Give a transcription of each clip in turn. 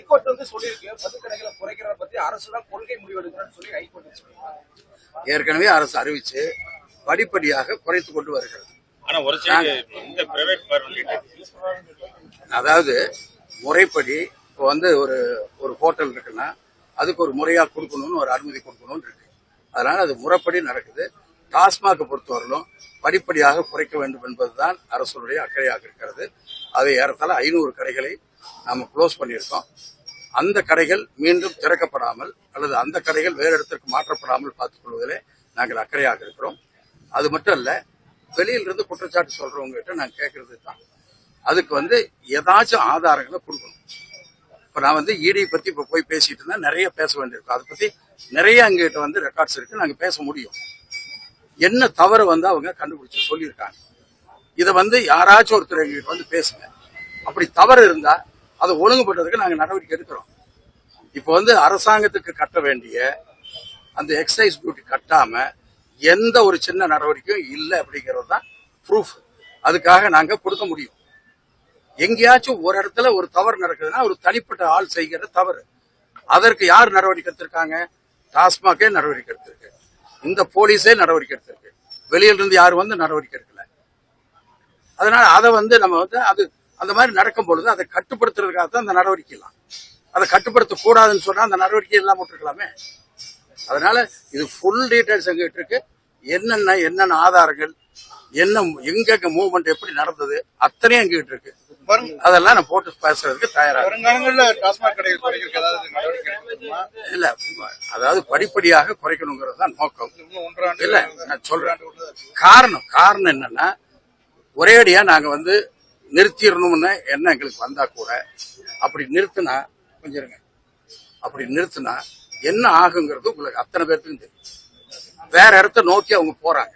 High court வந்து சொல்லியிருக்கு மதுக்கடைகளை குறைக்கிறத பத்தி அரசு தான் கொள்கை முடிவெடுக்கிறன்னு சொல்லி ஹைகோர்ட் சொல்லியிருக்காங்க. ஏற்கனவே அரசு அறிவிச்சு படிப்படியாக குறைத்து கொண்டு வருகிறது. ஆனா ஒரு சைடு இந்த பிரைவேட் பார் வந்துட்டு அதாவது முறைப்படி இப்போ வந்து ஒரு ஒரு ஹோட்டல் இருக்குன்னா அதுக்கு ஒரு முறையா கொடுக்கணும்னு ஒரு அனுமதி கொடுக்கணும்னு இருக்கு. அதனால அது முறைப்படி நடக்குது. டாஸ்மாக் பொறுத்தவரையிலும் படிப்படியாக குறைக்க வேண்டும் என்பதுதான் அரசுடைய அக்கறையாக இருக்கிறது. அதை ஏறத்தாழ ஐநூறு கடைகளை நாம் க்ளோஸ் பண்ணியிருக்கோம். அந்த கடைகள் மீண்டும் திறக்கப்படாமல் அல்லது அந்த கடைகள் வேறு இடத்திற்கு மாற்றப்படாமல் பார்த்துக் கொள்வதிலே நாங்கள் அக்கறையாக இருக்கிறோம். அது மட்டும் இல்ல வெளியிலிருந்து குற்றச்சாட்டு சொல்றவங்க கிட்ட நாங்கள் கேட்கறது தான். அதுக்கு வந்து ஏதாச்சும் ஆதாரங்களை கொடுக்கணும். இப்ப நான் வந்து இடி பத்தி இப்ப போய் பேசிட்டு இருந்தால் நிறைய பேச வேண்டியிருக்கும். அதை பத்தி நிறைய எங்ககிட்ட வந்து ரெக்கார்ட்ஸ் இருக்கு நாங்க பேச முடியும். என்ன தவறு வந்து அவங்க கண்டுபிடிச்சு சொல்லியிருக்காங்க. இதை வந்து யாராச்சும் ஒருத்தர் எங்களுக்கு வந்து பேசுங்க. அப்படி தவறு இருந்தா அதை ஒழுங்குபடுறதுக்கு நாங்க நடவடிக்கை எடுக்கிறோம். இப்போ வந்து அரசாங்கத்துக்கு கட்ட வேண்டிய அந்த எக்ஸைஸ் டியூட்டி கட்டாம எந்த ஒரு சின்ன நடவடிக்கையும் இல்லை அப்படிங்கிறது தான் ப்ரூஃப் அதுக்காக நாங்க கொடுக்க முடியும். எங்கேயாச்சும் ஒரு இடத்துல ஒரு தவறு நடக்குதுன்னா ஒரு தனிப்பட்ட ஆள் செய்கிற தவறு. அதற்கு யார் நடவடிக்கை எடுத்திருக்காங்க? டாஸ்மாகே நடவடிக்கை எடுத்திருக்கு இந்த போலீஸே நடவடிக்கை எடுத்திருக்கு. வெளியில இருந்து யாரும் வந்து நடவடிக்கை எடுக்கல. அதனால அதை வந்து நம்ம வந்து அது அந்த மாதிரி நடக்கும் பொழுது அதை கட்டுப்படுத்துறதுக்காக தான் அந்த நடவடிக்கை எல்லாம் அதை கட்டுப்படுத்த கூடாதுன்னு சொன்னா அந்த நடவடிக்கை எல்லாம் போட்டுருக்கலாமே அதனால இது ஃபுல் டீட்டெயில்ஸ் எங்கிட்ட இருக்கு. என்னென்ன என்னென்ன ஆதாரங்கள் என்ன எங்க மூவ்மெண்ட் எப்படி நடந்தது அத்தனையும் எங்கிட்ட இருக்கு. அதெல்லாம் நான் போட்டு பேசுறதுக்கு தயாரா இருக்கேன். வருங்காலங்கள்ல டாஸ்மாக் கடைகள் குறைக்கிறதுக்கு ஏதாவது நடவடிக்கை? இல்ல அதாவது படிப்படியாக குறைக்கணுங்கிறது தான் நோக்கம். இல்ல நான் சொல்றேன்? காரணம் காரணம் என்னன்னா ஒரேடியா நாங்க வந்து நிறுத்திடணும்னு என்ன எங்களுக்கு வந்தா கூட அப்படி நிறுத்தினா கொஞ்சம் அப்படி நிறுத்தினா என்ன ஆகுங்கிறது உங்களுக்கு அத்தனை பேர்த்துக்கும் தெரியும். வேற இடத்த நோக்கி அவங்க போறாங்க.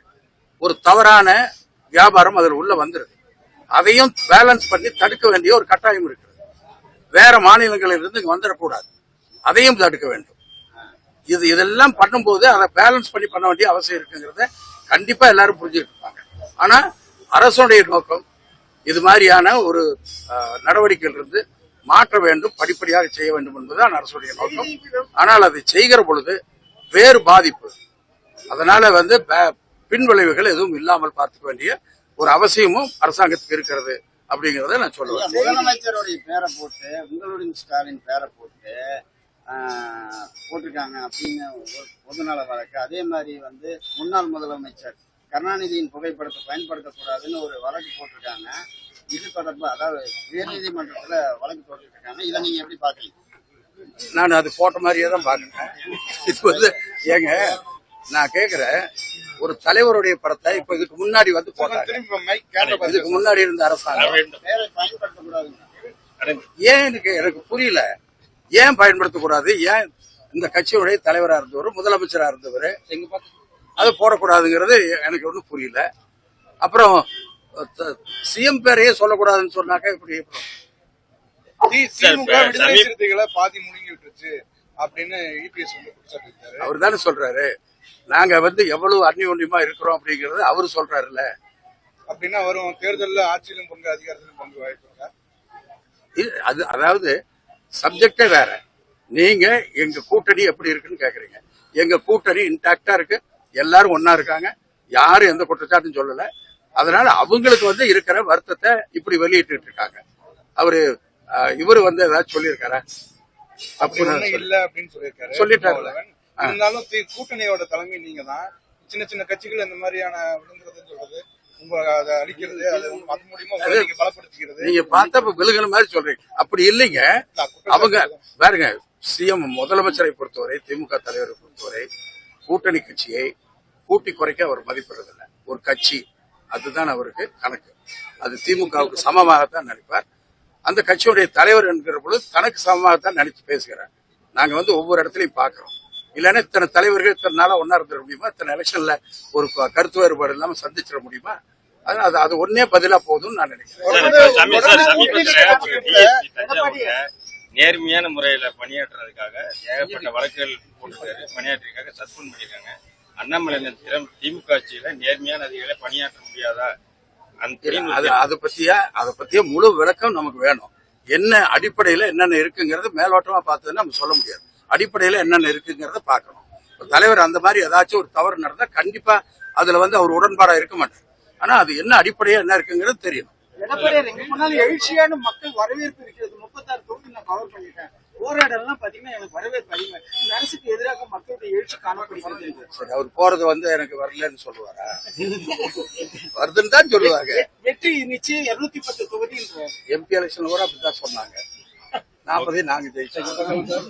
ஒரு தவறான வியாபாரம் அதில் உள்ள வந்துருது. அதையும் பேலன்ஸ் பண்ணி தடுக்க வேண்டிய ஒரு கட்டாயம் இருக்கிறது. வேற மாநிலங்களில் இருந்து இங்க வந்துடக்கூடாது. அதையும் தடுக்க வேண்டும். இது இதெல்லாம் பண்ணும்போது அதை பேலன்ஸ் பண்ணி பண்ண வேண்டிய அவசியம் இருக்குங்கிறத கண்டிப்பா எல்லாரும் புரிஞ்சுட்டு இருப்பாங்க. ஆனா அரசுடைய நோக்கம் இது மாதிரியான ஒரு நடவடிக்கைகள் நடவடிக்கையில் இருந்து மாற்ற வேண்டும் படிப்படியாக செய்ய வேண்டும் என்பதுதான் அரசுடைய நோக்கம். ஆனால் அதை செய்கிற பொழுது வேறு பாதிப்பு. அதனால வந்து பின்விளைவுகள் எதுவும் இல்லாமல் பார்த்துக்க வேண்டிய ஒரு அவசியமும் அரசாங்கத்துக்கு இருக்கிறது அப்படிங்கறத நான் சொல்லுவேன். முதலமைச்சருடைய பேரை போட்டு உங்களுடைய ஸ்டாலின் பேரை போட்டு போட்டிருக்காங்க அப்படின்னு ஒரு பொதுநல வழக்கு. அதே மாதிரி வந்து முன்னாள் முதலமைச்சர் கருணாநிதியின் புகைப்படத்தை பயன்படுத்தக்கூடாதுன்னு ஒரு வழக்கு போட்டிருக்காங்க. இது தொடர்பா அதாவது உயர்நீதிமன்றத்துல வழக்கு போட்டிருக்காங்க. இதை நீங்க எப்படி பாக்குறீங்க நான் அது போட்ட மாதிரியே தான் பாக்குறேன் இது வந்து ஏங்க நான் கேக்குறேன் ஒரு தலைவருடைய படத்தை இப்ப இதுக்கு முன்னாடி வந்து போட்டாங்க. இதுக்கு முன்னாடி இருந்த அரசாங்கம். ஏன் எனக்கு எனக்கு புரியல. ஏன் பயன்படுத்தக்கூடாது? ஏன் இந்த கட்சியுடைய தலைவரா இருந்தவர் முதலமைச்சரா இருந்தவர் அதை போடக்கூடாதுங்கிறது எனக்கு ஒன்றும் புரியல. அப்புறம் சிஎம் பேரையே சொல்லக்கூடாதுன்னு சொன்னாக்க இப்படி பாதி முழுங்கி விட்டுருச்சு அப்படின்னு இபிஎஸ் வந்து குற்றச்சாட்டு இருக்காரு அவர் தானே சொல்றாரு. நாங்க வந்து எவ்வளவு அந்நியோன்யமா இருக்கிறோம் அப்படிங்கறது அவரு சொல்றாருல்ல. அப்படின்னா வரும் தேர்தல்ல ஆட்சியிலும் பங்கு அதிகாரத்திலும் பங்கு வாய்ப்பு இது- அது அதாவது சப்ஜெக்டே வேற. நீங்க எங்க கூட்டணி எப்படி இருக்குன்னு கேக்குறீங்க. எங்க கூட்டணி இன்டாக்டா இருக்கு. எல்லாரும் ஒன்னா இருக்காங்க. யாரும் எந்த குற்றச்சாட்டும் சொல்லல. அதனால அவங்களுக்கு வந்து இருக்கிற வருத்தத்தை இப்படி வெளியிட்டு இருக்காங்க. அவரு இவரு வந்து ஏதாச்சும் சொல்லியிருக்காரா? அப்படி அப்படின்னு ஒண்ணும் இருந்தாலும் கூட்டணியோட தலைமை நீங்க தான் சின்ன சின்ன கட்சிகள் இந்த மாதிரியான விழுங்குறதுன்னு சொல்றது நீங்க பார்த்தா விழுகிற மாதிரி சொல்றீங்க. அப்படி இல்லைங்க. அவங்க பாருங்க சிஎம் முதலமைச்சரை பொறுத்தவரை திமுக தலைவரை பொறுத்தவரை கூட்டணி கட்சியை கூட்டி குறைக்க அவர் மதிப்பிடுறதில்லை. ஒரு கட்சி அதுதான் அவருக்கு கணக்கு. அது திமுகவுக்கு சமமாகத்தான் நினைப்பார் அந்த கட்சியுடைய தலைவர் என்கிற பொழுது தனக்கு சமமாகத்தான் நினைச்சு பேசுகிறார். நாங்க வந்து ஒவ்வொரு இடத்துலயும் பாக்குறோம் இல்லைன்னா இத்தனை தலைவர்கள் இத்தனை நாளா ஒன்னா இருந்துட முடியுமா? இத்தனை எலெக்ஷன்ல ஒரு கருத்து வேறுபாடு இல்லாம சந்திச்சிட முடியுமா? அதனால அது அது ஒன்னே பதிலா போதும்னு நான் நினைக்கிறேன். நேர்மையான முறையில பணியாற்றுறதுக்காக ஏகப்பட்ட வழக்குகள் போட்டுருக்காரு. பணியாற்றிருக்காங்க சஸ்பெண்ட் பண்ணிருக்காங்க. அண்ணாமலை திறம் திமுக ஆட்சியில நேர்மையான அதிகாரிகளை பணியாற்ற முடியாதா? அந்த அது அதை பத்திய? அதை பத்திய? முழு விளக்கம் நமக்கு வேணும். என்ன அடிப்படையில என்னென்ன இருக்குங்கிறது மேலோட்டமா பார்த்ததுன்னா நம்ம சொல்ல முடியாது. அடிப்படையில என்னென்ன இருக்குங்கிறத பார்க்கணும். தலைவர் அந்த மாதிரி ஏதாச்சும் ஒரு தவறு நடந்தா கண்டிப்பா அதுல வந்து அவர் உடன்பாடா இருக்க மாட்டார். ஆனா அது என்ன அடிப்படையா என்ன இருக்குங்கிறது போனாலும் எழுச்சியான மக்கள் வரவேற்பு இருக்கிறது முப்பத்தாறு தொகுதி நான் கவர் பண்ணிட்டேன். போராடலாம் பாத்தீங்கன்னா எனக்கு வரவேற்பு அதிகம் இந்த அரசுக்கு எதிராக மக்களுடைய எழுச்சி காணப்படுகிறது. சரி அவர் போறது வந்து எனக்கு வரலன்னு சொல்லுவாரா? வருதுன்னு தான் சொல்லுவாங்க. வெற்றி நிச்சயம் இருநூத்தி பத்து தொகுதின்ற எம்பி எலெக்ஷன் கூட அப்படிதான் சொன்னாங்க. நாற்பதே நாங்க ஜெயிச்சோம்.